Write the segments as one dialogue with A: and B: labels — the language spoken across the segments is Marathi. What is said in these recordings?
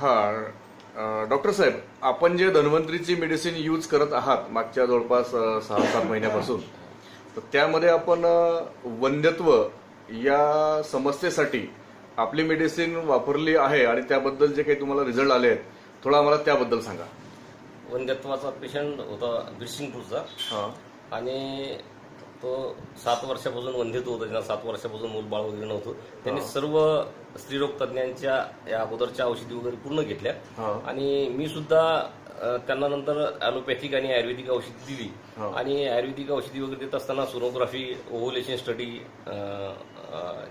A: हा डॉक्टर साहेब आपण जे धन्वंतरीची मेडिसिन यूज करत आहात मागच्या जवळपास सहा सात महिन्यापासून तर त्यामध्ये आपण अ, वंध्यत्व या समस्येसाठी आपली मेडिसिन वापरली आहे आणि त्याबद्दल जे काही तुम्हाला रिझल्ट आले आहेत थोडं आम्हाला त्याबद्दल सांगा.
B: वंध्यत्वाचा पेशंट होता
A: हा.
B: आणि तो सात वर्षापासून वंध्यत्व होतं त्यांना सात वर्षापासून मूलबाळ वगैरे नव्हतं. त्यांनी सर्व स्त्रीरोग तज्ज्ञांच्या या अगोदरच्या औषधी वगैरे पूर्ण घेतल्या. आणि मी सुद्धा त्यांना नंतर ॲलोपॅथिक आणि आयुर्वेदिक औषधी दिली.
A: हा.
B: आणि आयुर्वेदिक औषधी वगैरे देत असताना सोनोग्राफी ओव्होलेशन स्टडी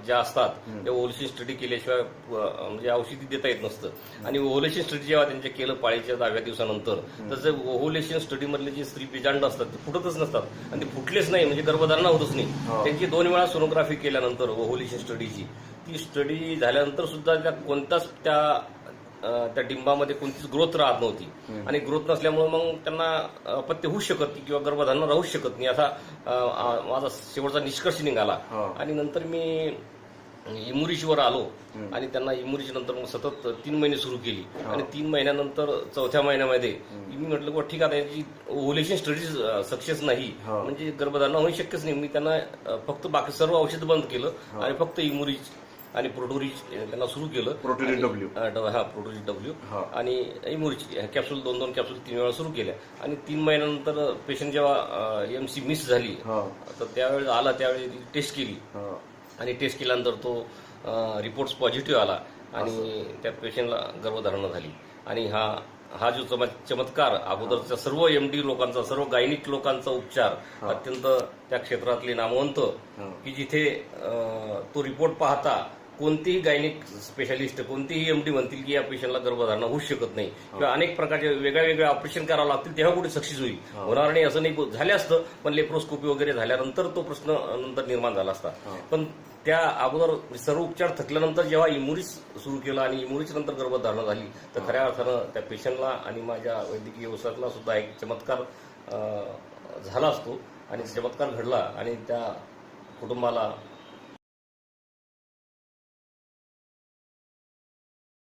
B: ज्या असतात त्या ओव्होलेशन स्टडी केल्याशिवाय म्हणजे औषधी देता येत नसतं. आणि ओव्होलेशन स्टडी जेव्हा त्यांच्या केलं पाळीच्या दहाव्या दिवसानंतर तर जे ओव्होलेशन स्टडी मधले जे स्त्री पेजांड असतात ते फुटतच नसतात. आणि ते फुटलेच नाही म्हणजे गर्भधारणा होतच नाही.
A: हा.
B: त्यांची दोन वेळा सोनोग्राफी केल्यानंतर ओव्होलेशन स्टडीची. ती स्टडी झाल्यानंतर सुद्धा त्या कोणताच त्या त्या डिंबामध्ये कोणतीच ग्रोथ राहत नव्हती. आणि ग्रोथ नसल्यामुळे मग त्यांना अपत्य होऊ शकत नाही किंवा गर्भधारणा राहू शकत नाही. असा माझा शेवटचा निष्कर्ष निघाला.
A: हा.
B: आणि नंतर मी इमुरीशीवर आलो. आणि त्यांना इमुरीची नंतर मग सतत तीन महिने सुरू केली. आणि तीन महिन्यानंतर चौथ्या महिन्यामध्ये मी म्हटलं की ठीक आहे याची ओव्हुलेशन स्टडीज सक्सेस नाही.
A: हा.
B: म्हणजे गर्भधारणा होणे शक्यच नाही. मी त्यांना फक्त बाकी सर्व औषध बंद केलं. आणि फक्त इमुरीज आणि प्रोटोरीज त्यांना सुरू केलं.
A: प्रोटीन
B: आणि-
A: डब्ल्यू
B: हा प्रोटोजीन डब्ल्यू
A: हा.
B: आणि इमुरीची कॅप्सूल दोन दोन कॅप्सूल तीन वेळा सुरू केल्या. आणि तीन महिन्यानंतर पेशंट जेव्हा एम सी मिस झाली
A: हा.
B: तर त्यावेळेस आला त्यावेळी टेस्ट केली.
A: हा.
B: आणि टेस्ट केल्यानंतर तो रिपोर्ट पॉझिटिव्ह आला. आणि त्या पेशंटला गर्भधारणा झाली. आणि हा हा जो चम- चमत्कार अगोदरच्या सर्व एम डी लोकांचा सर्व गायनिक लोकांचा उपचार अत्यंत त्या क्षेत्रातले नामवंत. की जिथे तो रिपोर्ट पाहता कोणतेही गायनिक स्पेशालिस्ट कोणतेही एमडी म्हणतील की या पेशंटला गर्भधारणा होऊ शकत नाही. किंवा अनेक प्रकारचे वेगळ्या वेगळ्या ऑपरेशन करावं लागतील तेव्हा कुठे सक्सेस होईल. होणार नाही असं नाही झाले असतं पण लेप्रोस्कोपी वगैरे झाल्यानंतर तो प्रश्न नंतर निर्माण झाला असता. पण त्या अगोदर सर्व उपचार थकल्यानंतर जेव्हा इमुरीज सुरू केला आणि इमुरीच नंतर गर्भधारणा झाली तर खऱ्या अर्थानं त्या पेशंटला आणि माझ्या वैद्यकीय व्यवसायातला सुद्धा एक चमत्कार झाला असतो. आणि चमत्कार घडला आणि त्या कुटुंबाला